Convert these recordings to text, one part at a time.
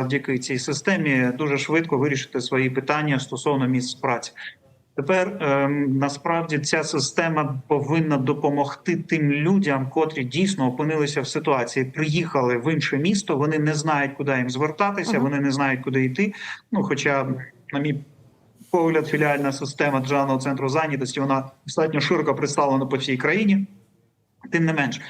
завдяки цій системі дуже швидко вирішити свої питання стосовно місць праці. Тепер ем, насправді ця система повинна допомогти тим людям, котрі дійсно опинилися в ситуації, приїхали в інше місто. Вони не знають, куди їм звертатися, вони не знають, куди йти. Ну, хоча, на мій погляд, філіальна система державного центру зайнятості вона достатньо широко представлена по всій країні. Тим не менш,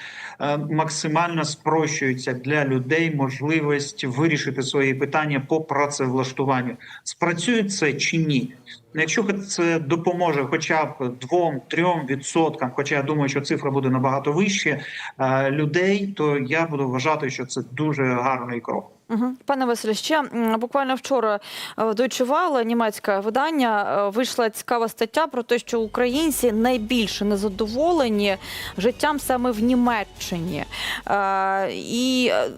максимально спрощується для людей можливість вирішити свої питання по працевлаштуванню. Спрацює це чи ні? Якщо це допоможе хоча б двом-трьом відсоткам, хоча я думаю, що цифра буде набагато вище е, людей, то я буду вважати, що це дуже гарний крок. Угу. Пане Василю, ще буквально вчора е, в німецьке видання, е, вийшла цікава стаття про те, що українці найбільше незадоволені життям саме в Німеччині. Е, І е,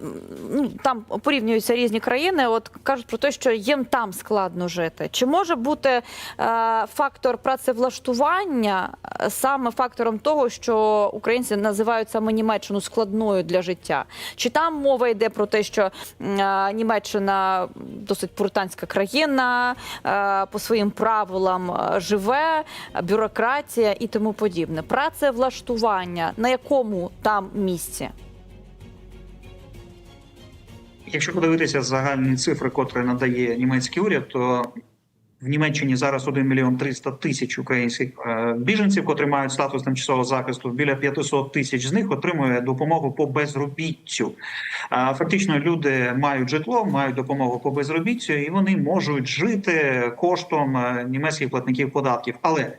ну, там порівнюються різні країни. От кажуть про те, що їм там складно жити. Чи може бути е, фактор працевлаштування е, саме фактором того, що українці називають саме Німеччину складною для життя? Чи там мова йде про те, що е, Німеччина досить пуританська країна, е, по своїм правилам е, живе, е, бюрократія і тому подібне? Працевлаштування на якому там місці? Якщо подивитися загальні цифри, котрі надає німецький уряд, то в Німеччині зараз 1 мільйон 300 тисяч українських е, біженців, котрі мають статус тимчасового захисту. Біля 500 тисяч з них отримує допомогу по безробіттю. Фактично, люди мають житло, мають допомогу по безробіттю, і вони можуть жити коштом е, німецьких платників податків. Але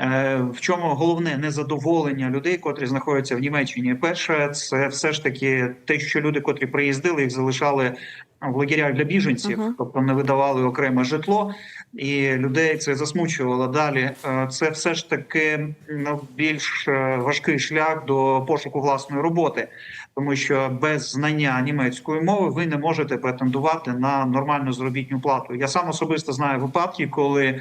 Е, В чому головне незадоволення людей, котрі знаходяться в Німеччині? Перше, це все ж таки те, що люди, котрі приїздили, їх залишали в лагерях для біженців, Мгм. тобто не видавали окреме житло, і людей це засмучувало. Далі е, це все ж таки ну, більш е, важкий шлях до пошуку власної роботи, тому що без знання німецької мови ви не можете претендувати на нормальну заробітну плату. Я сам особисто знаю випадки, коли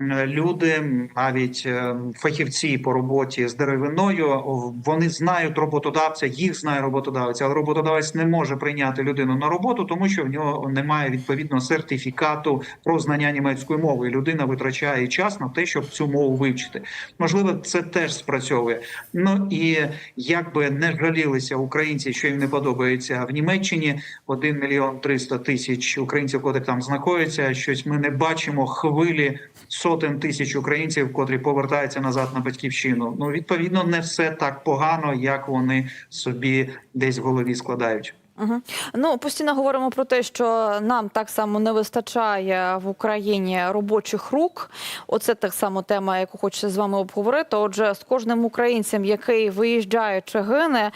люди, навіть е, фахівці по роботі з деревиною, вони знають роботодавця, їх знає роботодавець, але роботодавець не може прийняти людину на роботу, тому що в нього немає відповідного сертифікату про знання німецької мови. І людина витрачає час на те, щоб цю мову вивчити. Можливо, це теж спрацьовує. Ну і як би не жалілися українці, що їм не подобається в Німеччині. 1 мільйон 300 тисяч українців, котрі там знаходяться. Щось ми не бачимо хвилі сотень тисяч українців, котрі повертаються назад на батьківщину. Ну відповідно, не все так погано, як вони собі десь в голові складають. Угу. Ну постійно говоримо про те, що нам так само не вистачає в Україні робочих рук. Оце так само тема, яку хочеться з вами обговорити. Отже, з кожним українцем, який виїжджає чи гине.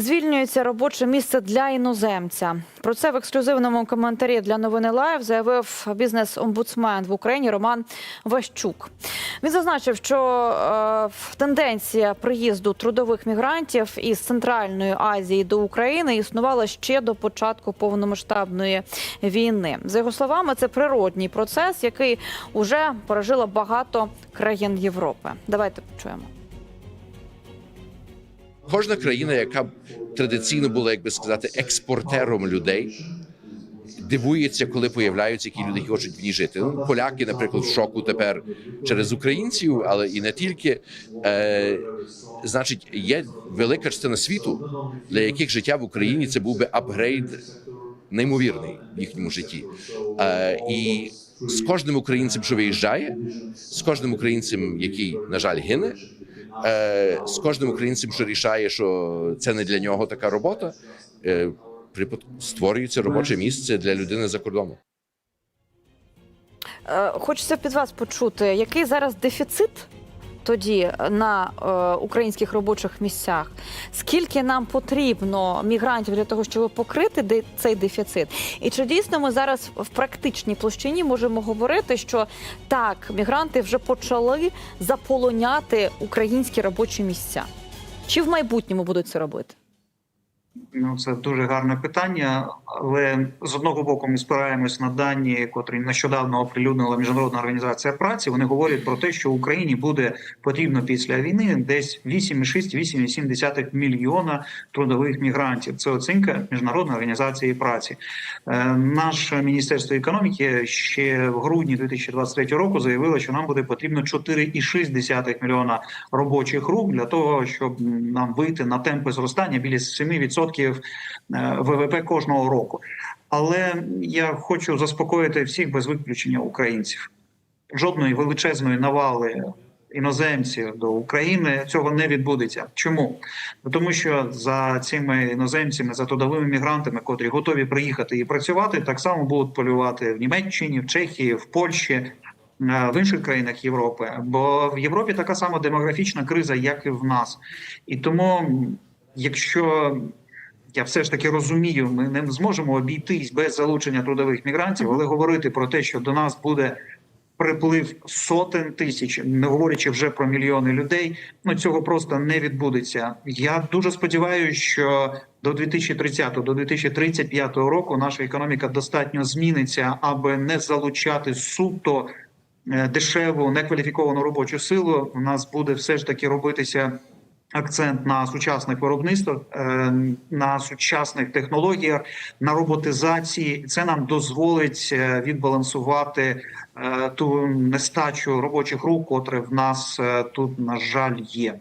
Звільнюється робоче місце для іноземця. Про це в ексклюзивному коментарі для новини Лайв заявив бізнес-омбудсмен в Україні Роман Ващук. Він зазначив, що е, тенденція приїзду трудових мігрантів із Центральної Азії до України існувала ще до початку повномасштабної війни. За його словами, це природній процес, який уже пережило багато країн Європи. Давайте почуємо. Кожна країна, яка традиційно була, як би сказати, експортером людей, дивується, коли появляються які люди, які хочуть в ній жити. Ну, поляки, наприклад, в шоку тепер через українців, але і не тільки. Е, значить, є велика частина світу, для яких життя в Україні це був би апгрейд неймовірний в їхньому житті. Е, і з кожним українцем, що виїжджає, з кожним українцем, який, на жаль, гине. Е, з кожним українцем, що рішає, що це не для нього така робота, е, створюється робоче місце для людини за кордоном. Е, Хочеться під вас почути, який зараз дефіцит тоді на е, українських робочих місцях? Скільки нам потрібно мігрантів для того, щоб покрити цей дефіцит? І чи дійсно ми зараз в практичній площині можемо говорити, що так, мігранти вже почали заполоняти українські робочі місця? Чи в майбутньому будуть це робити? Ну, це дуже гарне питання, але з одного боку ми спираємось на дані, котрі нещодавно оприлюднила Міжнародна організація праці. Вони говорять про те, що Україні буде потрібно після війни десь 8,6-8,7 мільйона трудових мігрантів. Це оцінка Міжнародної організації праці. Е, Наше міністерство економіки ще в грудні 2023 року заявило, що нам буде потрібно 4,6 мільйона робочих рук для того, щоб нам вийти на темпи зростання біля 7% е, ВВП кожного року. Але я хочу заспокоїти всіх без виключення українців. Жодної величезної навали іноземців до України цього не відбудеться. Чому? Ну, Тому що за цими іноземцями, за трудовими мігрантами, котрі готові приїхати і працювати, так само будуть полювати в Німеччині, в Чехії, в Польщі. е, В інших країнах Європи, бо в Європі така сама демографічна криза, як і в нас, і тому, якщо я все ж таки розумію, ми не зможемо обійтись без залучення трудових мігрантів, але говорити про те, що до нас буде приплив сотень тисяч, не говорячи вже про мільйони людей, ну цього просто не відбудеться. Я дуже сподіваюся, що до 2030 до 2035 року наша економіка достатньо зміниться, аби не залучати суто е, дешеву некваліфіковану робочу силу. У нас буде все ж таки робитися акцент на сучасних виробництво, е, на сучасних технологіях, на роботизації. Це нам дозволить е, відбалансувати е, ту нестачу робочих рук, котре в нас тут на жаль є.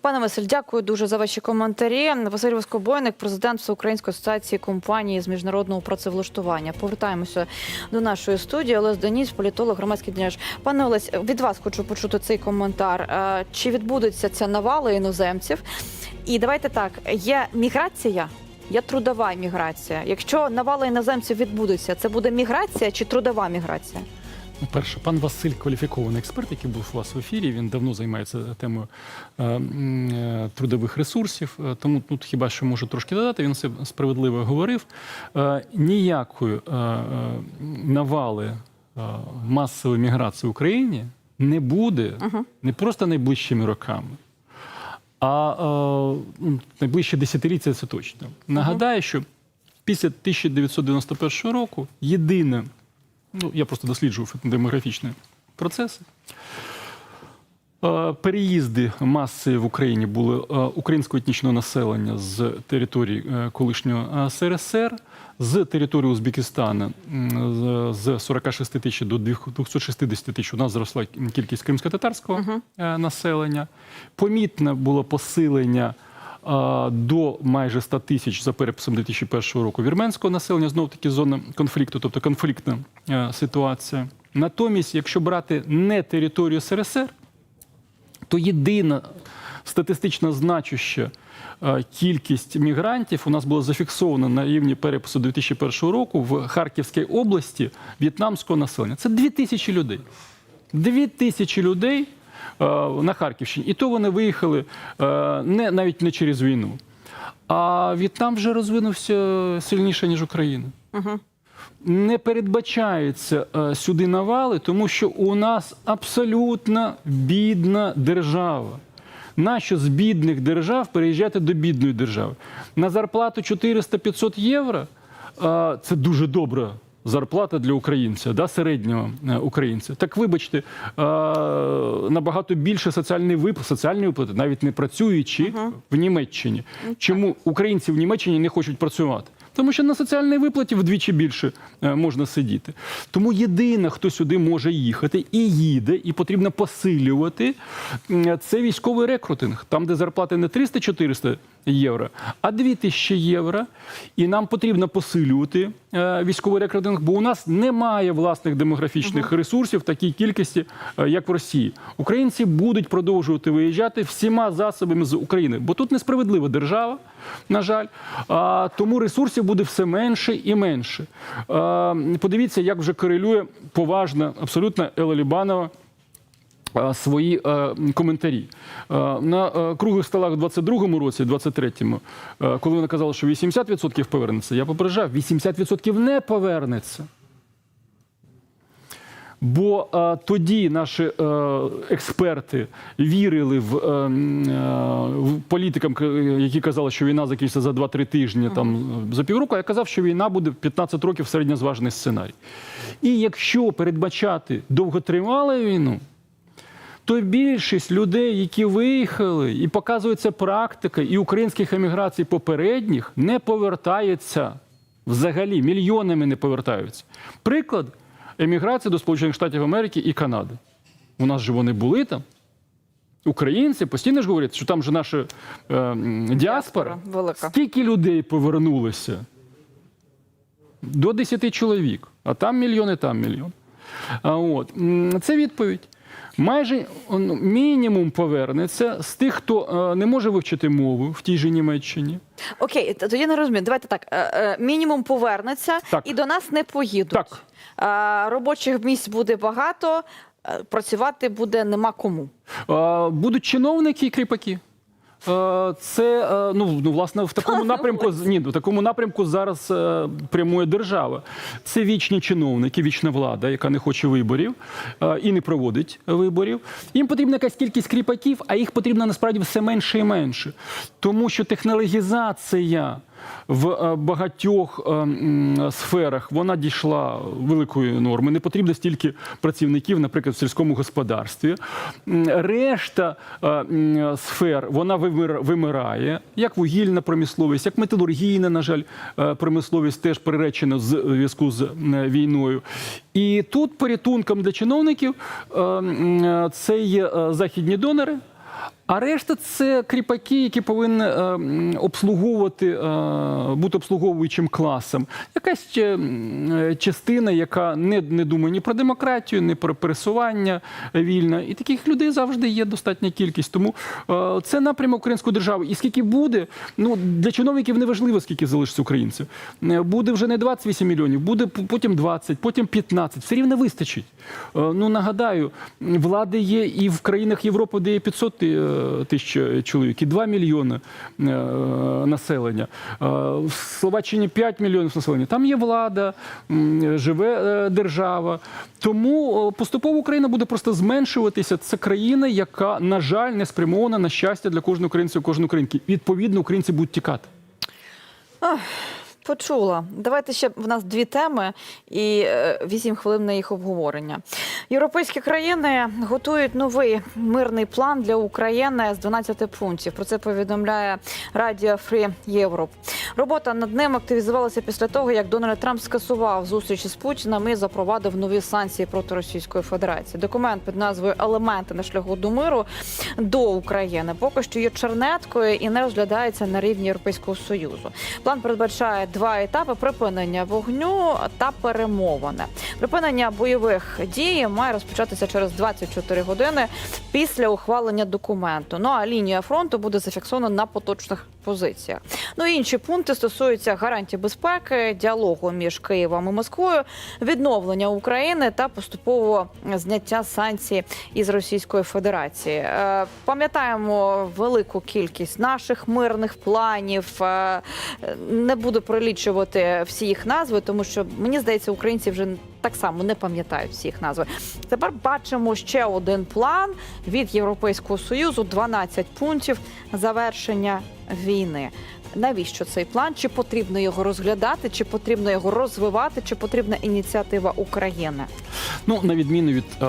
Пане Василь, дякую дуже за ваші коментарі. Василь Воскобойник, президент Всеукраїнської асоціації компаній з міжнародного працевлаштування. Повертаємося до нашої студії. Олесь Даніс, політолог, громадський діяч. Пане Олесь, від вас хочу почути цей коментар. Е, Чи відбудеться ця навала іноземців? І давайте так: є міграція. Є трудова міграція. Якщо навала іноземців відбудеться, це буде міграція чи трудова міграція? Перше, пан Василь кваліфікований експерт, який був у вас в ефірі. Він давно займається темою е, е, трудових ресурсів. Е, Тому тут хіба що можу трошки додати. Він все справедливо говорив. Ніякої навали масової міграції в Україні не буде не просто найближчими роками. А ну, найближче десятиліття це точно. Нагадаю, що після 1991 року єдине ну я просто досліджував демографічні процеси. Е, Переїзди маси в Україні були е, українського етнічного населення з території е, колишнього СРСР, з території Узбекистану з з 46 тисяч до 260 тисяч у нас зросла кількість кримсько-татарського е, населення. Помітне було посилення до майже 100 тисяч за переписом 2001 року вірменського населення, знов таки зона конфлікту, тобто конфліктна е, ситуація. Натомість, якщо брати не територію СРСР, то єдина статистично значуща е, кількість мігрантів у нас була зафіксована на рівні перепису 2001 року в Харківській області в'єтнамського населення. Це 2 тисячі людей. 2 тисячі людей на Харківщині. І то вони виїхали е, не, навіть не через війну. А В'єтнам вже розвинувся сильніше, ніж Україна не передбачається е, сюди навали, тому що у нас абсолютно бідна держава. Нащо з бідних держав переїжджати до бідної держави? На зарплату 400-500 євро е, це дуже добра зарплата для українця, да, середнього е, українця. Так вибачте, е, набагато більше соціальний виплат, соціальні виплати, навіть не працюючи в Німеччині. Чому українці в Німеччині не хочуть працювати? Тому що на соціальній виплаті вдвічі більше е, можна сидіти. Тому єдине, хто сюди може їхати і їде, і потрібно посилювати, це військовий рекрутинг, там, де зарплати не 300-400 євро, а 2000 євро. І нам потрібно посилювати е, військовий рекрутинг, бо у нас немає власних демографічних ресурсів в такій кількості, е, як в Росії. Українці будуть продовжувати виїжджати всіма засобами з України, бо тут несправедлива держава, на жаль. А, тому ресурсів буде все менше і менше. А, подивіться, як вже корелює поважна, абсолютно Елла Лібанова свої е, коментарі. Е, на е, круглих столах у 22-му році, 23-му, е, коли вона казала, що 80% повернеться, я попереджав, 80% не повернеться. Бо е, тоді наші е, експерти вірили в, е, е, в політикам, які казали, що війна закінчиться за 2-3 тижні, там за півроку. а Я казав, що війна буде 15 років середньозважений сценарій. І якщо передбачати довготривалу війну, то більшість людей, які виїхали, і показується практика, і українських еміграцій попередніх не повертаються взагалі, мільйонами не повертаються. Приклад еміграції до Сполучених Штатів Америки і Канади. У нас же вони були там. Українці постійно ж говорять, що там же наша е, діаспора. Діаспора велика. Скільки людей повернулося? До 10 чоловік, а там мільйон і там мільйон. А от це відповідь. Майже мінімум повернеться з тих, хто е, не може вивчити мову в тій же Німеччині. Окей, то я не розумію. Давайте так. е, е, Мінімум повернеться Так. і до нас не поїдуть. Так. Робочих місць буде багато, працювати буде нема кому. Будуть чиновники і кріпаки. Е, Це е, ну, ну власне в такому напрямку ні, в такому напрямку зараз е, прямує держава. Це вічні чиновники, вічна влада, яка не хоче виборів і не проводить виборів. Їм потрібна якась кількість кріпаків, а їх потрібно насправді все менше і менше, тому що технологізація в е, багатьох е, сферах вона дійшла великої норми. Не потрібно стільки працівників, наприклад, в сільському господарстві. Решта е, сфер вона вимир- вимирає, як вугільна промисловість, як металургійна, на жаль, промисловість теж приречена у зв'язку з війною. І тут порятунком для чиновників це є західні донори. А решта це кріпаки, які повинні е, обслуговувати, е, бути обслуговуючим класом. Якась ще, частина, яка не, не думає ні про демократію, ні про пересування вільне. І таких людей завжди є достатня кількість. Тому е, це напрямок української держави. І скільки буде, ну для чиновників не важливо, скільки залишиться українців. Е, Буде вже не 28 мільйонів, буде потім 20, потім 15. Все рівно вистачить. Е, Ну нагадаю, влади є і в країнах Європи, де є 500 е, тисяч чоловік, і 2 мільйони е, населення. Е, В Словаччині 5 мільйонів населення. Там є влада, живе е, держава. Тому поступово Україна буде просто зменшуватися. Це країна, яка, на жаль, не спрямована на щастя для кожного українця, кожної українки. Відповідно, українці будуть тікати. Почула. Давайте ще в нас дві теми і е, вісім хвилин на їх обговорення. Європейські країни готують новий мирний план для України з 12 пунктів. Про це повідомляє Радіо Free Europe. Робота над ним активізувалася після того, як Дональд Трамп скасував зустрічі з Путіним і запровадив нові санкції проти Російської Федерації. Документ під назвою Елементи на шляху до миру до України поки що є чернеткою і не розглядається на рівні Європейського союзу. План передбачає два етапи припинення вогню та перемовини. Припинення бойових дій має розпочатися через 24 години після ухвалення документу. Ну а лінія фронту буде зафіксована на поточних позиціях. Ну інші пункти стосуються гарантій безпеки, діалогу між Києвом і Москвою, відновлення України та поступового зняття санкцій із Російської Федерації. Е, Пам'ятаємо велику кількість наших мирних планів. Е, Не буду прилічувати всі їх назви, тому що мені здається, українці вже так само не пам'ятають всі їх назви. Тепер бачимо ще один план від Європейського союзу: 12 пунктів завершення війни. Навіщо цей план? Чи потрібно його розглядати, чи потрібно його розвивати, чи потрібна ініціатива України? Ну, на відміну від е,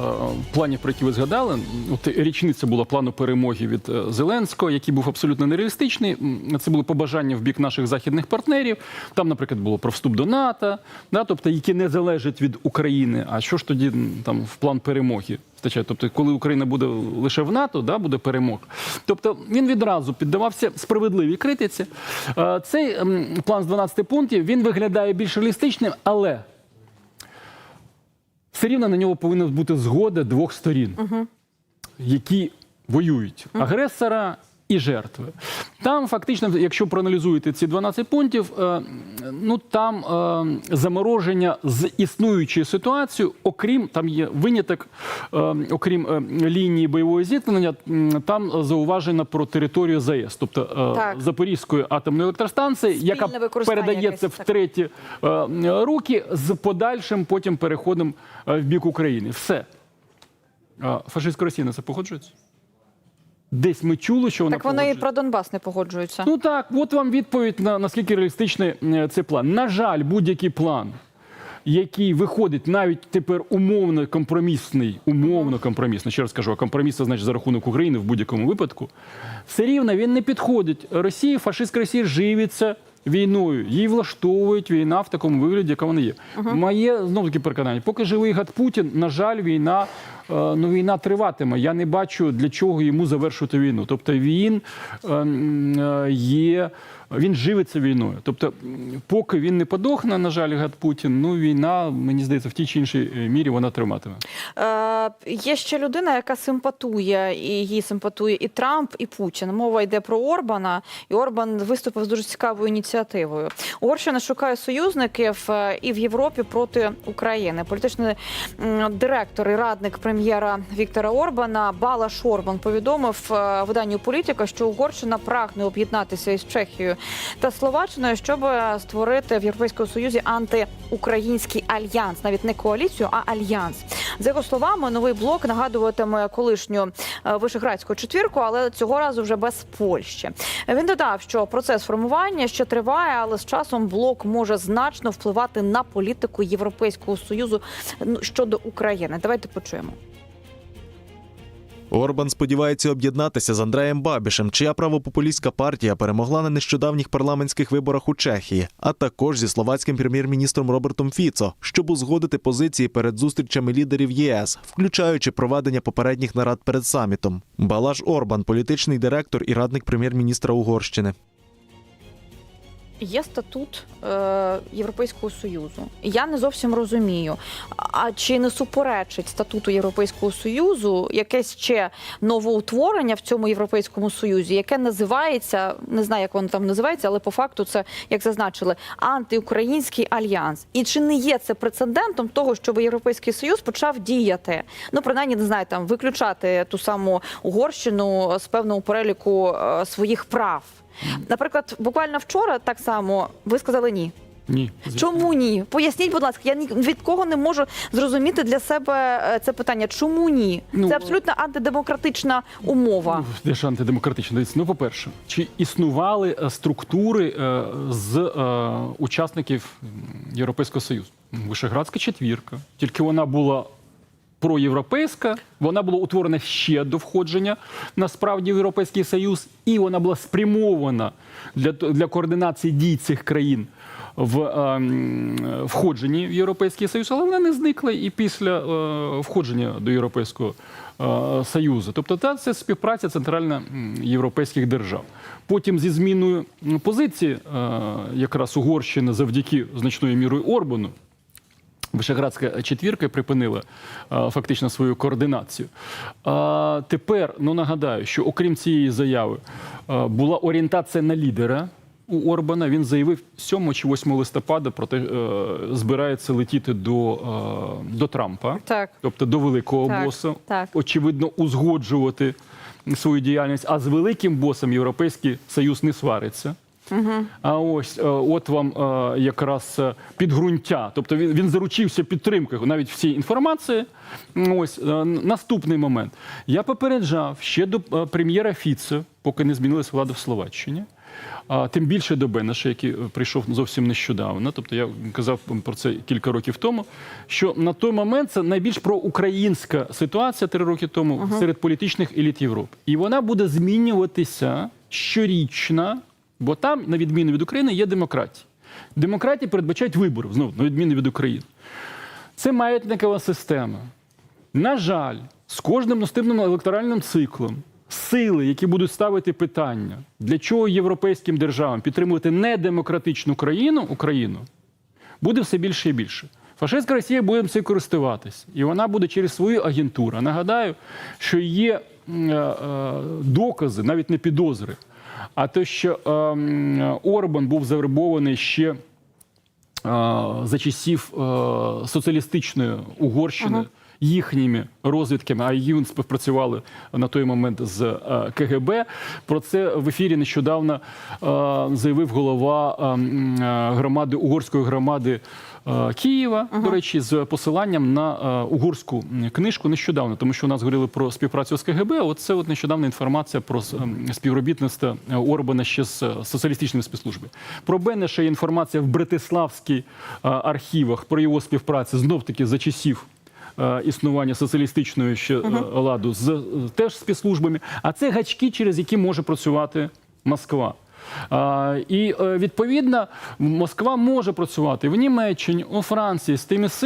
планів, про які ви згадали, от річниця була плану перемоги від е, Зеленського, який був абсолютно нереалістичний. Це були побажання в бік наших західних партнерів. Там, наприклад, було про вступ до НАТО, да, тобто які не залежать від України. А що ж тоді там в план перемоги? Встачає? Тобто, коли Україна буде лише в НАТО, да, буде перемог. Тобто він відразу піддавався справедливій критиці. Е, Цей план з 12 пунктів він виглядає більш реалістичним, але все рівно на нього повинна бути згода двох сторін, які воюють: агресора і жертви. Там фактично, якщо проаналізуєте ці 12 пунктів, е, ну там е, замороження з існуючою ситуацією, окрім там є виняток, е, окрім лінії бойового зіткнення, там зауважено про територію ЗАЕС, тобто Так. Запорізької атомної електростанції, Спільне яка передається в треті руки з подальшим потім переходом в бік України. Все. А Фашистська Росія на це погоджується? Десь ми чули, що вона Так вони і про Донбас не погоджуються. Ну так, от вам відповідь на наскільки реалістичний е, цей план. На жаль, будь-який план, який виходить навіть тепер умовно компромісний, умовно компромісний, ще раз кажу, а компроміс це значить за рахунок України в будь-якому випадку, все рівно він не підходить. Росії, фашистська Росія живиться війною. Їй влаштовують війна в такому вигляді, яка вона є. Моє знову таки переконання. Поки живий гад Путін, на жаль, війна. Е, Ну, війна триватиме. Я не бачу для чого йому завершувати війну. Тобто він ем, е, є, він живиться війною. Тобто, поки він не подохне, на жаль, гад Путін, ну війна, мені здається, в тій чи іншій е, мірі вона триватиме. Е, є ще людина, яка симпатує, і їй симпатує і Трамп, і Путін. Мова йде про Орбана, і Орбан виступив з дуже цікавою ініціативою. Угорщина шукає союзників е, і в Європі проти України. Політичний директор і радник прем'єра Віктора Орбана Балаш Орбан повідомив е, виданню політика, що Угорщина прагне об'єднатися із Чехією та Словаччиною, щоб створити в Європейському Союзі антиукраїнський альянс, навіть не коаліцію, а альянс. За його словами, новий блок нагадуватиме колишню е, вишеградську четвірку, але цього разу вже без Польщі. Він додав, що процес формування ще триває, але з часом блок може значно впливати на політику Європейського союзу щодо України. Давайте почуємо. Орбан сподівається об'єднатися з Андреєм Бабішем, чия правопопулістська партія перемогла на нещодавніх парламентських виборах у Чехії, а також зі словацьким прем'єр-міністром Робертом Фіцо, щоб узгодити позиції перед зустрічами лідерів ЄС, включаючи проведення попередніх нарад перед самітом. Балаш Орбан, політичний директор і радник прем'єр-міністра Угорщини. Є статут е, Європейського союзу. Я не зовсім розумію. А чи не суперечить статуту Європейського союзу якесь ще новоутворення в цьому європейському союзі, яке називається не знаю, як воно там називається, але по факту це як зазначили антиукраїнський альянс. І чи не є це прецедентом того, щоб європейський союз почав діяти? Ну принаймні не знаю, там виключати ту саму Угорщину з певного переліку е, своїх прав. Наприклад, буквально вчора так само ви сказали ні. Ні, звісно. Чому ні? Поясніть, будь ласка, я ні від кого не можу зрозуміти для себе е, це питання. Чому ні? Ну, це абсолютно антидемократична умова. Де ж антидемократично? Дивіться, ну, по-перше, чи існували е, структури е, з е, учасників Європейського Союзу? Вишеградська четвірка. Тільки вона була проєвропейська, вона була утворена ще до входження насправді в Європейський Союз, і вона була спрямована для, для координації дій цих країн в е, входженні в Європейський Союз, але вона не зникла і після е, входження до Європейського е, Союзу. Тобто та, це співпраця центральноєвропейських держав. Потім зі зміною позиції е, якраз Угорщини завдяки значною мірою Орбану, Вишеградська четвірка припинила а, фактично свою координацію. А, тепер ну нагадаю, що окрім цієї заяви а, була орієнтація на лідера у Орбана. Він заявив 7 чи 8 листопада про те, е, збирається летіти до, е, до Трампа, Так. тобто до великого Так, боса, так. очевидно, узгоджувати свою діяльність. А з великим босом Європейський Союз не свариться. А ось е, от вам е, якраз е, підґрунтя. Тобто він, він заручився підтримкою навіть всієї інформації. Ось наступний момент. Я попереджав ще до прем'єра Фіце, поки не змінилась влада в Словаччині. А тим більше до Бенеша, який прийшов зовсім нещодавно. Тобто я казав про це кілька років тому. Що на той момент це найбільш проукраїнська ситуація три роки тому серед політичних еліт Європи. І вона буде змінюватися щорічно, бо там, на відміну від України, є демократія. Демократії передбачають вибори, знову на відміну від України. Це маятникова система. На жаль, з кожним наступним електоральним циклом сили, які будуть ставити питання, для чого європейським державам підтримувати недемократичну країну, Україну, буде все більше і більше. Фашистська Росія буде цим користуватись, і вона буде через свою агентуру. Нагадаю, що є е, е, докази, навіть не підозри. А те, що е, Орбан був завербований ще е, за часів е, соціалістичної Угорщини. Їхніми розвідками, а ЮН співпрацювали на той момент з е, КГБ. Про це в ефірі нещодавно заявив голова е, е, громади угорської громади е, Києва. До речі, з посиланням на е, угорську книжку нещодавно, тому що у нас говорили про співпрацю з КГБ. Оце от нещодавна інформація про ем, співробітництво е, Орбана ще з соціалістичними спецслужбами. Про Бенеша є інформація в Братиславській архівах про його співпрацю знов таки за часів. Існування соціалістичної ще е, ладу з теж спецслужбами, а це гачки, через які може працювати Москва. І е, відповідно Москва може працювати в Німеччині, у Франції з тими